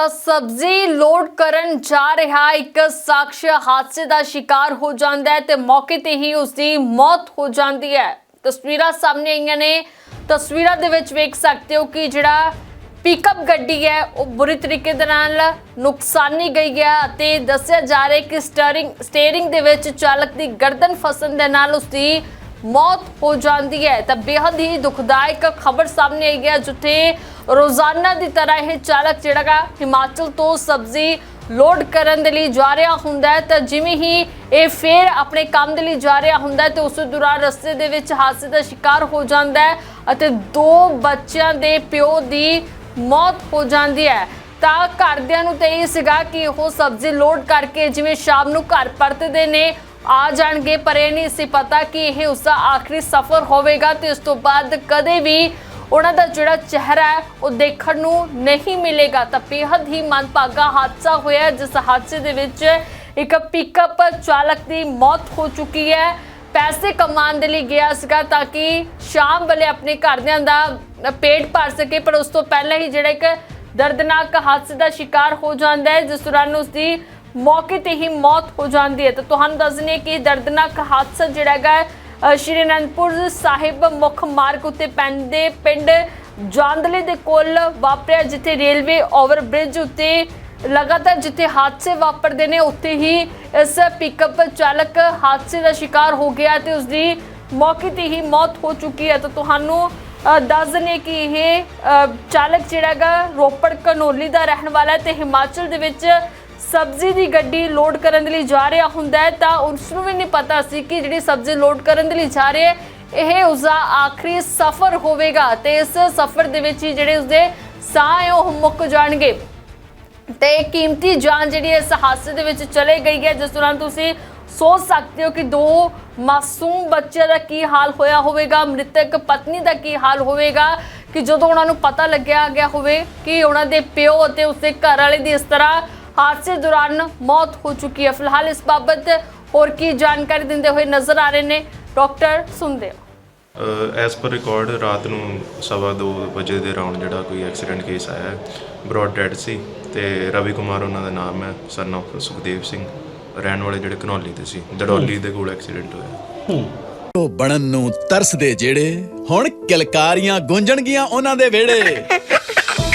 ਤਾਂ ਸਬਜ਼ੀ ਲੋਡ ਕਰਨ ਜਾ ਰਿਹਾ ਇੱਕ ਸ਼ਖਸ ਹਾਦਸੇ ਦਾ ਸ਼ਿਕਾਰ ਹੋ ਜਾਂਦਾ ਹੈ ਤੇ ਮੌਕੇ ਤੇ ਹੀ ਉਸ ਦੀ ਮੌਤ ਹੋ ਜਾਂਦੀ ਹੈ। ਤਸਵੀਰਾਂ ਸਾਹਮਣੇ ਆਈਆਂ ਨੇ। ਤਸਵੀਰਾਂ ਦੇ ਵਿੱਚ ਵੇਖ ਸਕਦੇ ਹੋ ਕਿ ਜਿਹੜਾ ਪਿਕਅਪ ਗੱਡੀ ਹੈ, ਉਹ ਬੁਰੀ ਤਰੀਕੇ ਦੇ ਨਾਲ ਨੁਕਸਾਨੀ ਗਈ ਹੈ ਅਤੇ ਦੱਸਿਆ ਜਾ ਰਿਹਾ ਕਿ ਸਟੀਅਰਿੰਗ ਸਟੀਅਰਿੰਗ ਦੇ ਵਿੱਚ ਚਾਲਕ ਦੀ ਗਰਦਨ ਫਸਣ ਦੇ ਨਾਲ ਉਸ ਦੀ ਮੌਤ ਹੋ ਜਾਂਦੀ ਹੈ। ਤਾਂ ਬੇहद ਹੀ ਦੁਖਦਾਇਕ ਖਬਰ ਸਾਹਮਣੇ ਆਈ ਹੈ, ਜਿੱਥੇ ਰੋਜ਼ਾਨਾ ਦੀ ਤਰ੍ਹਾਂ ਇਹ ਚਾਲਕ ਜਿਹੜਾ ਗਾ ਹਿਮਾਚਲ ਤੋਂ ਸਬਜ਼ੀ ਲੋਡ ਕਰਨ ਦੇ ਲਈ ਜਾ ਰਿਹਾ ਹੁੰਦਾ ਹੈ। ਤਾਂ ਜਿਵੇਂ ਹੀ ਇਹ ਫੇਰ ਆਪਣੇ ਕੰਮ ਦੇ ਲਈ ਜਾ ਰਿਹਾ ਹੁੰਦਾ ਹੈ ਤੇ ਉਸ ਦੌਰਾਨ ਰਸਤੇ ਦੇ ਵਿੱਚ ਹਾਦਸੇ ਦਾ ਸ਼ਿਕਾਰ ਹੋ ਜਾਂਦਾ ਹੈ ਅਤੇ ਦੋ ਬੱਚਿਆਂ ਦੇ ਪਿਓ ਦੀ ਮੌਤ ਹੋ ਜਾਂਦੀ ਹੈ। ਤਾਂ ਘਰਦਿਆਂ ਨੂੰ ਤੇ ਇਹ ਸੀਗਾ ਕਿ ਉਹ ਸਬਜ਼ੀ ਲੋਡ ਕਰਕੇ ਜਿਵੇਂ ਸ਼ਾਮ ਨੂੰ ਘਰ ਪਰਤਦੇ ਨੇ, ਆ ਜਾਣਗੇ, ਪਰ ਇਹ ਨਹੀਂ ਸੀ ਪਤਾ ਕਿ ਇਹ ਉਸ ਦਾ ਆਖਰੀ ਸਫ਼ਰ ਹੋਵੇਗਾ ਤੇ ਉਸ ਤੋਂ ਬਾਅਦ ਕਦੇ ਵੀ ਉਹਨਾਂ ਦਾ ਜਿਹੜਾ ਚਿਹਰਾ ਹੈ, ਉਹ ਦੇਖਣ ਨੂੰ ਨਹੀਂ ਮਿਲੇਗਾ। ਤਾਂ ਬੇਹੱਦ ਹੀ ਮੰਦਭਾਗਾ ਹਾਦਸਾ ਹੋਇਆ ਜਿਸ ਹਾਦਸੇ ਦੇ ਵਿੱਚ ਇੱਕ ਪਿਕਅਪ ਚਾਲਕ ਦੀ ਮੌਤ ਹੋ ਚੁੱਕੀ ਹੈ। ਪੈਸੇ ਕਮਾਉਣ ਦੇ ਲਈ ਗਿਆ ਸੀਗਾ ਤਾਂ ਕਿ ਸ਼ਾਮ ਵੇਲੇ ਆਪਣੇ ਘਰਦਿਆਂ ਦਾ ਪੇਟ ਭਰ ਸਕੇ, ਪਰ ਉਸ ਤੋਂ ਪਹਿਲਾਂ ਹੀ ਜਿਹੜਾ ਇੱਕ ਦਰਦਨਾਕ ਹਾਦਸੇ ਦਾ ਸ਼ਿਕਾਰ ਹੋ ਜਾਂਦਾ ਹੈ, ਜਿਸ ਦੌਰਾਨ ਉਸ ਦੀ ਮੌਕੇ ਤੇ ਹੀ ਮੌਤ ਹੋ ਜਾਂਦੀ ਹੈ। ਤਾਂ ਤੁਹਾਨੂੰ ਦੱਸ ਦਿੰਦੇ ਹਾਂ ਕਿ ਦਰਦਨਾਕ ਹਾਦਸਾ ਜਿਹੜਾ ਹੈਗਾ ਸ਼੍ਰੀ ਅਨੰਦਪੁਰ ਸਾਹਿਬ ਮੁੱਖ ਮਾਰਗ ਉੱਤੇ ਪੈਂਦੇ ਪਿੰਡ ਜਾਂਦਲੇ ਦੇ ਕੋਲ ਵਾਪਰਿਆ, ਜਿੱਥੇ ਰੇਲਵੇ ਓਵਰਬ੍ਰਿਜ ਉੱਤੇ ਲਗਾਤਾਰ ਜਿੱਥੇ ਹਾਦਸੇ ਵਾਪਰਦੇ ਨੇ, ਉੱਥੇ ਹੀ ਇਸ ਪਿਕਅਪ ਚਾਲਕ ਹਾਦਸੇ ਦਾ ਸ਼ਿਕਾਰ ਹੋ ਗਿਆ ਤੇ ਉਸ ਦੀ ਮੌਕੇ ਤੇ ਹੀ ਮੌਤ ਹੋ ਚੁੱਕੀ ਹੈ। ਤਾਂ ਤੁਹਾਨੂੰ ਦੱਸ ਦਿੰਦੇ ਕਿ ਇਹ ਚਾਲਕ ਜਿਹੜਾ ਹੈਗਾ ਰੋਪੜ ਕਨੋਲੀ ਦਾ ਰਹਿਣ ਵਾਲਾ ਹੈ ਤੇ ਹਿਮਾਚਲ ਦੇ ਵਿੱਚ ਸਬਜ਼ੀ ਦੀ ਗੱਡੀ ਲੋਡ ਕਰਨ ਦੇ ਲਈ ਜਾ ਰਿਹਾ ਹੁੰਦਾ ਹੈ, ਤਾਂ ਉਸ ਨੂੰ ਵੀ ਨਹੀਂ ਪਤਾ ਸੀ ਕਿ ਜਿਹੜੀ ਸਬਜ਼ੀ ਲੋਡ ਕਰਨ ਦੇ ਲਈ ਜਾ ਰਿਹਾ ਹੈ, ਇਹ ਉਸਦਾ ਆਖਰੀ ਸਫ਼ਰ ਹੋਵੇਗਾ ਤੇ ਇਸ ਸਫ਼ਰ ਦੇ ਵਿੱਚ ਹੀ ਜਿਹੜੇ ਉਸਦੇ ਸਾਹ ਹੈ, ਉਹ ਮੁੱਕ ਜਾਣਗੇ। ਤੇ ਕੀਮਤੀ ਜਾਨ ਜਿਹੜੀ ਇਸ ਹਾਦਸੇ ਦੇ ਵਿੱਚ ਚਲੇ ਗਈ ਹੈ, ਜਿਸ ਦੌਰਾਨ ਤੁਸੀਂ ਸੋਚ ਸਕਦੇ ਹੋ ਕਿ ਦੋ ਮਾਸੂਮ ਬੱਚਿਆਂ ਦਾ ਕੀ ਹਾਲ ਹੋਇਆ ਹੋਵੇਗਾ, ਮ੍ਰਿਤਕ ਪਤਨੀ ਦਾ ਕੀ ਹਾਲ ਹੋਵੇਗਾ, ਕਿ ਜਦੋਂ ਉਹਨਾਂ ਨੂੰ ਪਤਾ ਲੱਗਿਆ ਗਿਆ ਹੋਵੇ ਕਿ ਉਹਨਾਂ ਦੇ ਪਿਓ ਅਤੇ ਉਸਦੇ ਘਰ ਵਾਲੇ ਦੀ ਇਸ ਤਰ੍ਹਾਂ ਹਾਦਸੇ ਦੌਰਾਨ ਮੌਤ ਹੋ ਚੁੱਕੀ ਹੈ। ਫਿਲਹਾਲ ਇਸ ਬਾਬਤ ਹੋਰ ਕੀ ਜਾਣਕਾਰੀ ਦਿੰਦੇ ਹੋਏ ਨਜ਼ਰ ਆ ਰਹੇ ਨੇ ਡਾਕਟਰ ਸੁਣਦੇ ਹੋ ਐਸ ਪਰ ਰਿਕਾਰਡ ਰਾਤ ਨੂੰ ਸਵਾ ਦੋ ਵਜੇ ਦੇ ਰਾਉਂਡ ਜਿਹੜਾ ਕੋਈ ਐਕਸੀਡੈਂਟ ਕੇਸ ਆਇਆ ਹੈ ਬ੍ਰੌਡ ਡੈਡ ਸੀ ਤੇ ਰਵੀ ਕੁਮਾਰ ਉਹਨਾਂ ਦਾ ਨਾਮ ਹੈ ਸਨ of ਸੁਖਦੇਵ ਸਿੰਘ। ਰਹਿਣ ਵਾਲੇ ਜਿਹੜੇ ਘਨੌਲੀ ਦੇ ਸੀ ਦੜੌਲੀ ਦੇ ਕੋਲ ਐਕਸੀਡੈਂਟ ਹੋਇਆ। ਉਹ ਬਣਨ ਨੂੰ ਤਰਸਦੇ ਜਿਹੜੇ ਹੁਣ ਕਿਲਕਾਰੀਆਂ ਗੂੰਜਣਗੀਆਂ ਉਹਨਾਂ ਦੇ ਵਿਹੜੇ।